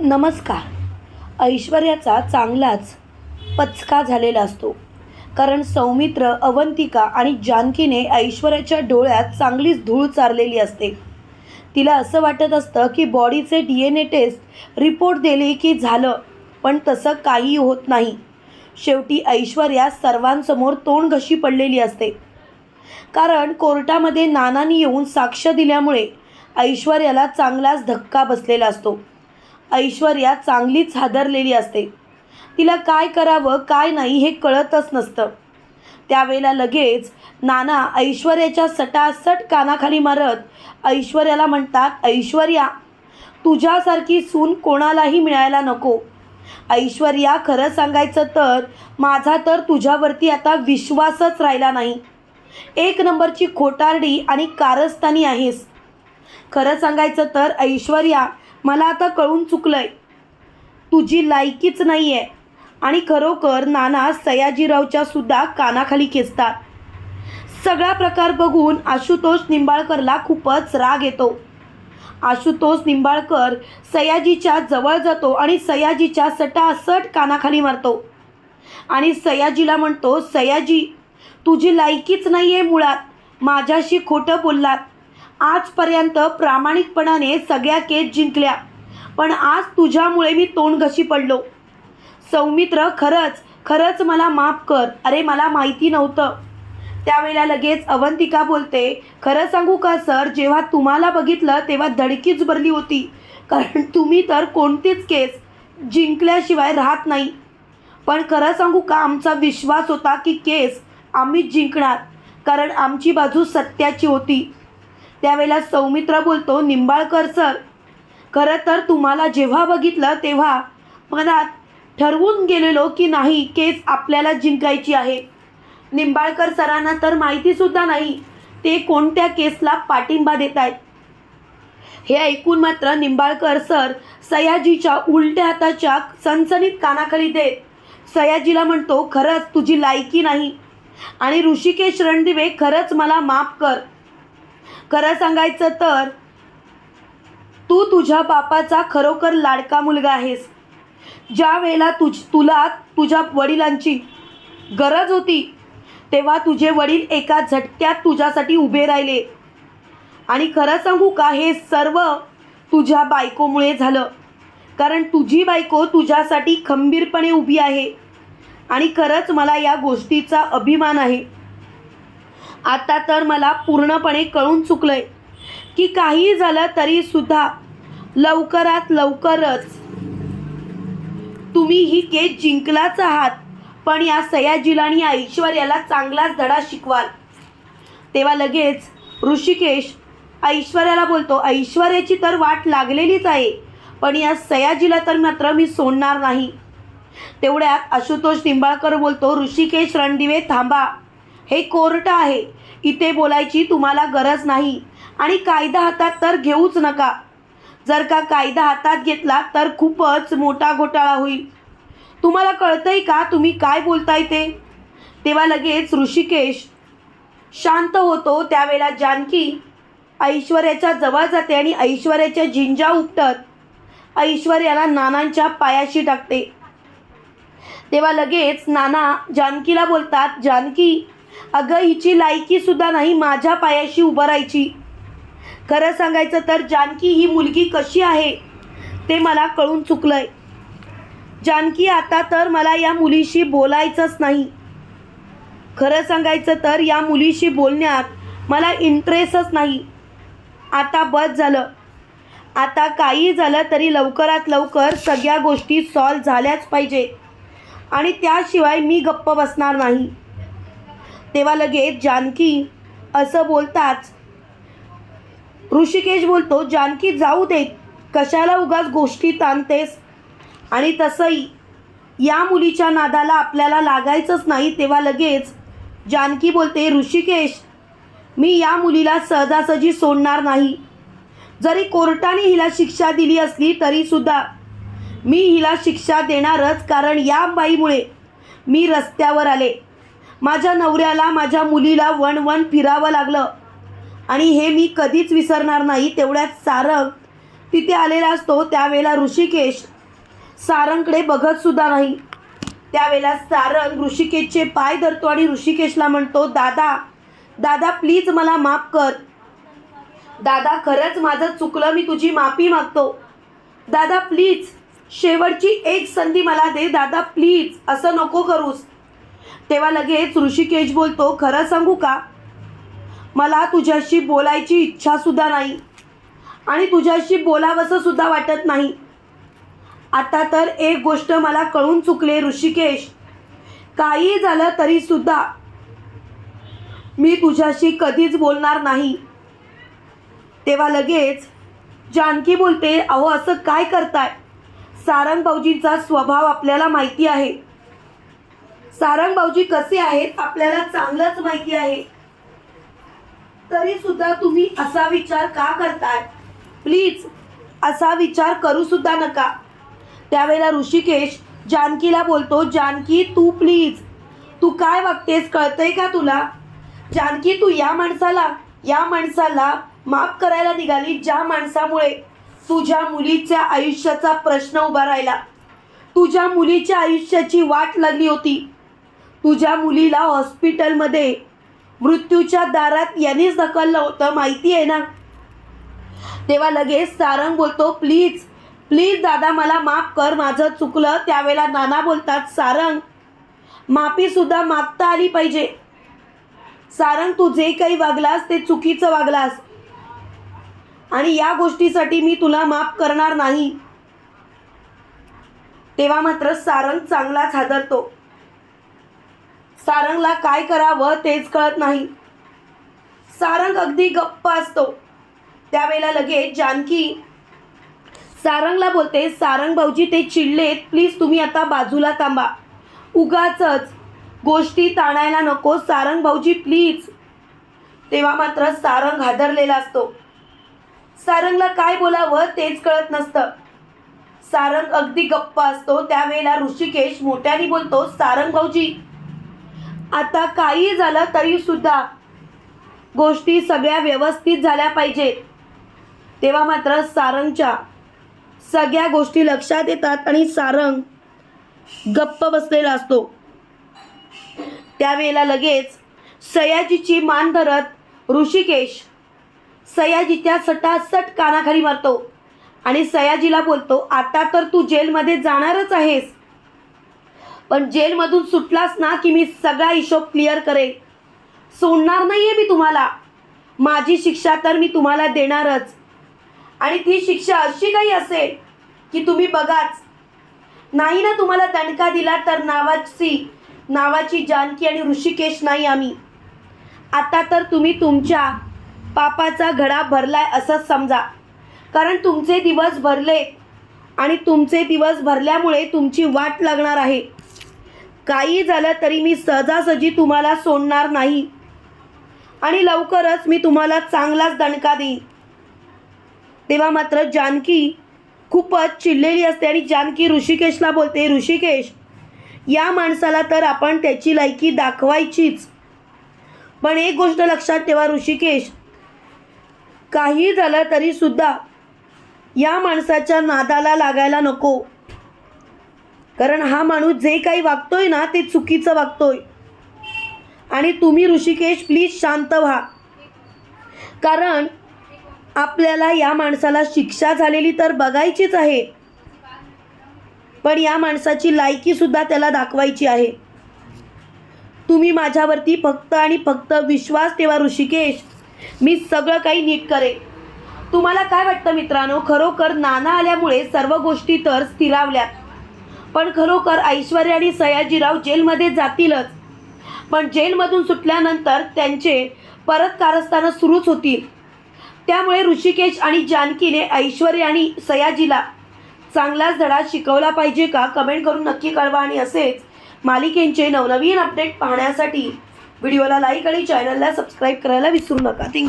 नमस्कार. ऐश्वर्याचा चांगलाच पचका झालेला असतो. कारण सौमित्र अवंतिका आणि जानकीने ऐश्वर्याच्या डोळ्यात चांगलीच धूळ चारलेली असते. तिला असं वाटत असतं की बॉडीचे D N A test report दिले की झालं पण तसं काही होत नाही. शेवटी ऐश्वर्या सर्वांसमोर तोंड घशी पडलेली असते. कारण कोर्टामध्ये नानांनी येऊन साक्ष दिल्यामुळे ऐश्वर्याला चांगलाच धक्का बसलेला असतो. ऐश्वर्या चांगलीच हादरलेली असते. तिला काय करावं काय नाही हे कळतच नसतं. त्यावेळेला लगेच नाना ऐश्वर्याच्या सटासट कानाखाली मारत ऐश्वर्याला म्हणतात ऐश्वर्या तुझ्यासारखी सून कोणालाही मिळायला नको. ऐश्वर्या खरं सांगायचं तर माझा तर तुझ्यावरती आता विश्वासच राहिला नाही. एक नंबरची खोटारडी आणि कारस्थानी आहेस. खरं सांगायचं तर ऐश्वर्या मला आता कळून चुकलंय. तुझी लायकीच नाही आहे आणि खरोखर नाना सयाजीरावच्या सुद्धा कानाखाली खेचतात. सगळा प्रकार बघून आशुतोष निंबाळकरला खूपच राग येतो. आशुतोष निंबाळकर सयाजीच्या जवळ जातो आणि सयाजीच्या सटासट कानाखाली मारतो. आणि सयाजीला म्हणतो सयाजी तुझी लायकीच नाही आहे मुळात. माझ्याशी खोटं बोललात. आजपर्यंत प्रामाणिकपणाने सगळ्या केस जिंकल्या. पण आज तुझ्यामुळे मी तोंड घशी पडलो. सौमित्र खरंच खरंच मला माफ कर. अरे मला माहिती नव्हतं. त्यावेळेला लगेच अवंतिका बोलते खरं सांगू का सर? जेव्हा तुम्हाला बघितलं तेव्हा धडकीच भरली होती. कारण तुम्ही तर कोणतीच केस जिंकल्याशिवाय राहत नाही. पण खरं सांगू का आमचा विश्वास होता की केस आम्ही जिंकणार. कारण आमची बाजू सत्याची होती. त्यावेळेला सौमित्र बोलतो निंबाळकर सर खरं तर तुम्हाला जेव्हा बघितलं तेव्हा मनात ठरवून गेलेलो की नाही केस आपल्याला जिंकायची आहे. निंबाळकर सरांना तर माहितीसुद्धा नाही ते कोणत्या केसला पाठिंबा देत आहेत हे ऐकून मात्र निंबाळकर सर सयाजीच्या उलट्या हाताच्या सणसणीत कानाखाली देत सयाजीला म्हणतो खरंच तुझी लायकी नाही. आणि ऋषिकेश रणदिवे खरंच मला माफ कर. खरं सांगायचं तर तू तुझ्या बापाचा खरोखर लाडका मुलगा आहेस. ज्या वेळेला तुझ तुला तुझ्या वडिलांची गरज होती तेव्हा तुझे वडील एका झटक्यात तुझ्यासाठी उभे राहिले. आणि खरं सांगू का हे सर्व तुझ्या बायकोमुळे झालं. कारण तुझी बायको तुझ्यासाठी खंबीरपणे उभी आहे. आणि खरंच मला या गोष्टीचा अभिमान आहे. आता तर मला पूर्णपणे कळून चुकलंय की काही झालं तरीसुद्धा लवकरात लवकरच तुम्ही ही केस जिंकलाच आहात. पण या सयाजीला आणि या ऐश्वर्याला चांगलाच धडा शिकवाल. तेव्हा लगेच ऋषिकेश ऐश्वर्याला बोलतो ऐश्वर्याची तर वाट लागलेलीच आहे पण या सयाजीला तर मात्र मी सोडणार नाही. तेवढ्यात आशुतोष निंबाळकर बोलतो ऋषिकेश रणदिवे थांबा. हे कोर्ट आहे. इथे बोलायची तुम्हाला गरज नाही. आणि कायदा हातात तर घेऊच नका. जर का कायदा हातात घेतला तर खूपच मोठा घोटाळा होईल. तुम्हाला कळतंय का तुम्ही काय बोलताय ते? तेव्हा लगेच ऋषिकेश शांत होतो. त्यावेळेला जानकी ऐश्वर्याच्या जवळ जाते आणि ऐश्वर्याच्या झिंजा उपटत ऐश्वर्याला नानांच्या पायाशी टाकते. तेव्हा लगेच नाना जानकीला बोलतात जानकी अगं हिची लायकी सुद्धा नाही माझ्या पायाशी उभं राहायची. खरं सांगायचं तर जानकी ही मुलगी कशी आहे ते मला कळून चुकलंय. जानकी आता तर मला या मुलीशी बोलायचंच नाही. खरं सांगायचं तर या मुलीशी बोलण्यात मला इंटरेस्टच नाही. आता बस झालं. आता काही झालं तरी लवकरात लवकर सगळ्या गोष्टी सॉल्व झाल्याच पाहिजे. आणि त्याशिवाय मी गप्प बसणार नाही. तेव्हा लगेच जानकी असं बोलताच ऋषिकेश बोलतो जानकी जाऊ दे. कशाला उगाच गोष्टी ताणतेस? आणि तसंही या मुलीच्या नादाला आपल्याला लागायचंच नाही. तेव्हा लगेच जानकी बोलते ऋषिकेश मी या मुलीला सहजासहजी सोडणार नाही. जरी कोर्टाने हिला शिक्षा दिली असली तरीसुद्धा मी हिला शिक्षा देणारच कारण या बाईमुळे मी रस्त्यावर आले. माझ्या नवऱ्याला माझ्या मुलीला वन वन फिरावं लागलं. आणि हे मी कधीच विसरणार नाही तेवढ्यात सारंग तिथे आलेला असतो त्यावेळेला ऋषिकेश. सारंगकडे बघतसुद्धा नाही. त्यावेळेला सारंग ऋषिकेशचे पाय धरतो आणि ऋषिकेशला म्हणतो दादा दादा प्लीज मला माफ कर. दादा खरंच माझं चुकलं मी तुझी माफी मागतो. दादा प्लीज शेवटची एक संधी मला दे. दादा प्लीज असं नको करूस. तेव्हा लगेच ऋषिकेश बोलतो खरं सांगू का? मला तुझ्याशी बोलायची इच्छासुद्धा नाही आणि तुझ्याशी बोलावंसं सुद्धा वाटत नाही. आता तर एक गोष्ट मला कळून चुकले ऋषिकेश. काही झालं तरीसुद्धा मी तुझ्याशी कधीच बोलणार नाही. तेव्हा लगेच जानकी बोलते अहो असं काय करताय? सारंग भाऊजींचा स्वभाव आपल्याला माहिती आहे. सारंग भाऊजी कसे आहेत? आपल्याला चांगलंच माहिती आहे. तरी सुद्धा तुम्ही असा विचार का करताय? प्लीज असा विचार करू सुद्धा नका. त्यावेळेला ऋषिकेश जानकीला बोलतो जानकी तू प्लीज तू काय वागतेस? कळतंय का तुला? जानकी तू या माणसाला या माणसाला माफ करायला निघाली ज्या माणसामुळे तुझ्या मुलीच्या आयुष्याचा प्रश्न उभा राहिला. तुझ्या मुलीच्या आयुष्याची वाट लागली होती. तुझ्या मुलीला हॉस्पिटलमध्ये मृत्यूच्या दारात यांनीच ढकललं होतं माहिती आहे ना? तेव्हा लगेच सारंग बोलतो प्लीज प्लीज दादा मला माफ कर माझं चुकलं. त्यावेळेला नाना बोलतात सारंग माफीसुद्धा मागता आली पाहिजे. सारंग तू जे काही वागलास ते चुकीचं वागलास. आणि या गोष्टीसाठी मी तुला माफ करणार नाही. तेव्हा मात्र सारंग चांगलाच हादरतो. सारंगला काय करावं तेच कळत नाही. सारंग अगदी गप्प असतो. त्यावेळेला लगेच जानकी सारंगला बोलते सारंग भाऊजी ते चिडलेत प्लीज तुम्ही आता बाजूला थांबा. उगाचच गोष्टी ताणायला नको सारंग भाऊजी प्लीज. तेव्हा मात्र सारंग हादरलेला असतो. सारंगला काय बोलावं तेच कळत नसतं. सारंग अगदी गप्प असतो. त्यावेळेला ऋषिकेश मोठ्याने बोलतो सारंग भाऊजी आता काही झालं तरी सुद्धा गोष्टी सगळ्या व्यवस्थित झाल्या पाहिजेत तेव्हा मात्र सारंगच्या सगळ्या गोष्टी लक्षात येतात आणि सारंग गप्प बसलेला असतो. त्यावेळेला लगेच सयाजीची मान धरत ऋषिकेश सयाजीच्या सटासट कानाखाली मारतो आणि सयाजीला बोलतो आता तर तू जेलमध्ये जाणारच आहेस. पण जेलमधून सुटलास ना की मी सगळा हिशोब क्लिअर करेन सोडणार नाही आहे मी तुम्हाला. माझी शिक्षा तर मी तुम्हाला देणारच. आणि ती शिक्षा अशी काही असेल की तुम्ही बघाच. नाही ना तुम्हाला दणका दिला तर नावाची नावाची जानकी आणि ऋषिकेश नाही आम्ही. आता तर तुम्ही तुमच्या पापाचा घडा भरलाय असंच समजा. कारण तुमचे दिवस भरले आणि तुमचे दिवस भरल्यामुळे तुमची वाट लागणार आहे. काही झालं तरी मी सहजासहजी तुम्हाला सोडणार नाही. आणि लवकरच मी तुम्हाला चांगलाच दणका देईन. तेव्हा मात्र जानकी खूपच चिडलेली असते आणि जानकी ऋषिकेशला बोलते ऋषिकेश या माणसाला तर आपण त्याची लायकी दाखवायचीच. पण एक गोष्ट लक्षात ठेवा ऋषिकेश काही झालं तरीसुद्धा या माणसाच्या नादाला लागायला नको. कारण हा माणूस जे काही वागतोय ना ते चुकीचं वागतोय. आणि तुम्ही ऋषिकेश प्लीज शांत व्हा. कारण आपल्याला या माणसाला शिक्षा झालेली तर बघायचीच आहे. पण या माणसाची लायकी सुद्धा त्याला दाखवायची आहे. तुम्ही माझ्यावरती फक्त आणि फक्त विश्वास ठेवा ऋषिकेश. मी सगळं काही नीट करेन. तुम्हाला काय वाटतं मित्रांनो? खरोखर नाना आल्यामुळे सर्व गोष्टी तर स्थिरावल्या पण खरोखर ऐश्वर्या आणि सयाजीराव जेलमध्ये जातीलच. पण जेलमधून सुटल्यानंतर त्यांचे परत कारस्थानं सुरूच होतील. त्यामुळे ऋषिकेश आणि जानकीने ऐश्वर्या आणि सयाजीला चांगलाच धडा शिकवला पाहिजे का? कमेंट करून नक्की कळवा आणि असेच मालिकेंचे नवनवीन अपडेट पाहण्यासाठी व्हिडिओला लाईक आणि चॅनलला सबस्क्राईब करायला विसरू नका. थँक्यू